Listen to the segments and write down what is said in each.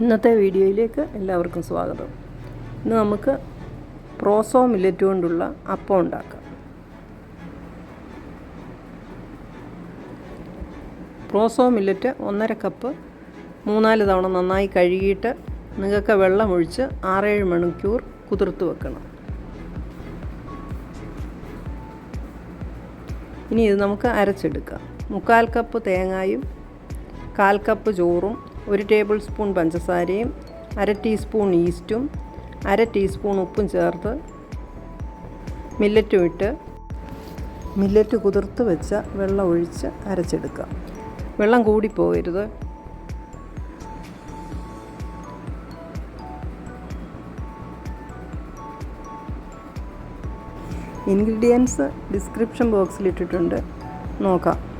ഇന്നത്തെ വീഡിയോയിലേക്ക് എല്ലാവർക്കും സ്വാഗതം. ഇന്ന് നമുക്ക് പ്രോസോ മില്ലറ്റ് കൊണ്ടുള്ള അപ്പം ഉണ്ടാക്കാം. പ്രോസോ മില്ലറ്റ് ഒന്നര കപ്പ് മൂന്നാൽ തവണ നന്നായി കഴുകിയിട്ട് നിങ്ങൾക്ക് വെള്ളമൊഴിച്ച് ആറേഴ് മണിക്കൂർ കുതിർത്ത് വെക്കണം. ഇനി ഇത് നമുക്ക് അരച്ചെടുക്കാം. മുക്കാൽ കപ്പ് തേങ്ങായും കാൽ കപ്പ് ചോറും ഒരു ടേബിൾ സ്പൂൺ പഞ്ചസാരയും അര ടീസ്പൂൺ ഈസ്റ്റും അര ടീസ്പൂൺ ഉപ്പും ചേർത്ത് മില്ലറ്റും ഇട്ട് മില്ലറ്റ് കുതിർത്ത് വെച്ച വെള്ളം ഒഴിച്ച് അരച്ചെടുക്കുക. വെള്ളം കൂടിപ്പോകരുത്. ഇൻഗ്രീഡിയൻസ് ഡിസ്ക്രിപ്ഷൻ ബോക്സിൽ ഇട്ടിട്ടുണ്ട്. നോക്കാം.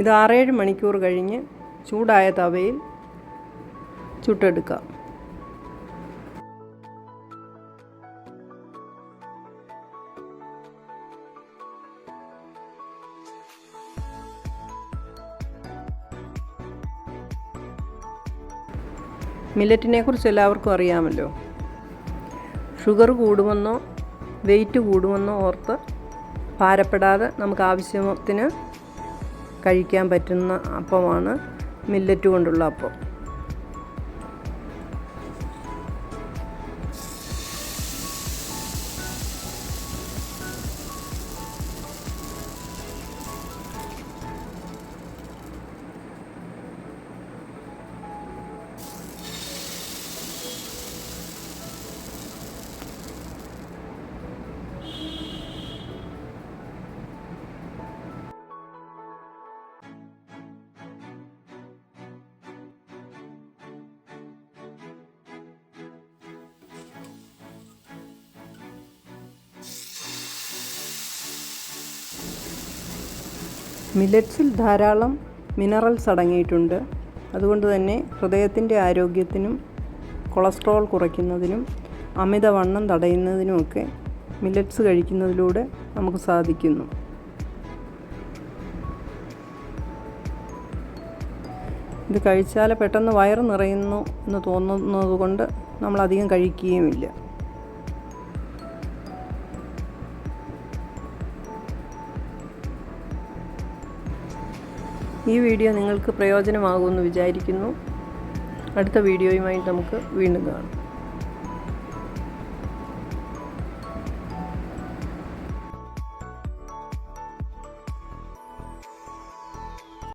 ഇത് ആറേഴ് മണിക്കൂർ കഴിഞ്ഞ് ചൂടായ തവയിൽ ചുട്ടെടുക്കാം. മില്ലറ്റിനെ കുറിച്ച് എല്ലാവർക്കും അറിയാമല്ലോ. ഷുഗർ കൂടുമെന്നോ വെയിറ്റ് കൂടുമെന്നോ ഓർത്ത് ഭാരപ്പെടാതെ നമുക്ക് ആവശ്യത്തിന് കഴിക്കാൻ പറ്റുന്ന അപ്പമാണ് മില്ലറ്റ് കൊണ്ടുള്ള അപ്പം. മില്ലറ്റ്സിൽ ധാരാളം മിനറൽസ് അടങ്ങിയിട്ടുണ്ട്. അതുകൊണ്ട് തന്നെ ഹൃദയത്തിന്റെ ആരോഗ്യത്തിനും കൊളസ്ട്രോൾ കുറയ്ക്കുന്നതിനും അമിതവണ്ണം തടയുന്നതിനുമൊക്കെ മില്ലറ്റ്സ് കഴിക്കുന്നതിലൂടെ നമുക്ക് സാധിക്കുന്നു. ഇത് കഴിച്ചാൽ പെട്ടെന്ന് വയറ് നിറയുന്നു എന്ന് തോന്നുന്നത് കൊണ്ട് നമ്മളധികം കഴിക്കുകയുമില്ല. ഈ വീഡിയോ നിങ്ങൾക്ക് പ്രയോജനമാകുമെന്ന് വിചാരിക്കുന്നു. അടുത്ത വീഡിയോയുമായി നമുക്ക് വീണ്ടും കാണാം.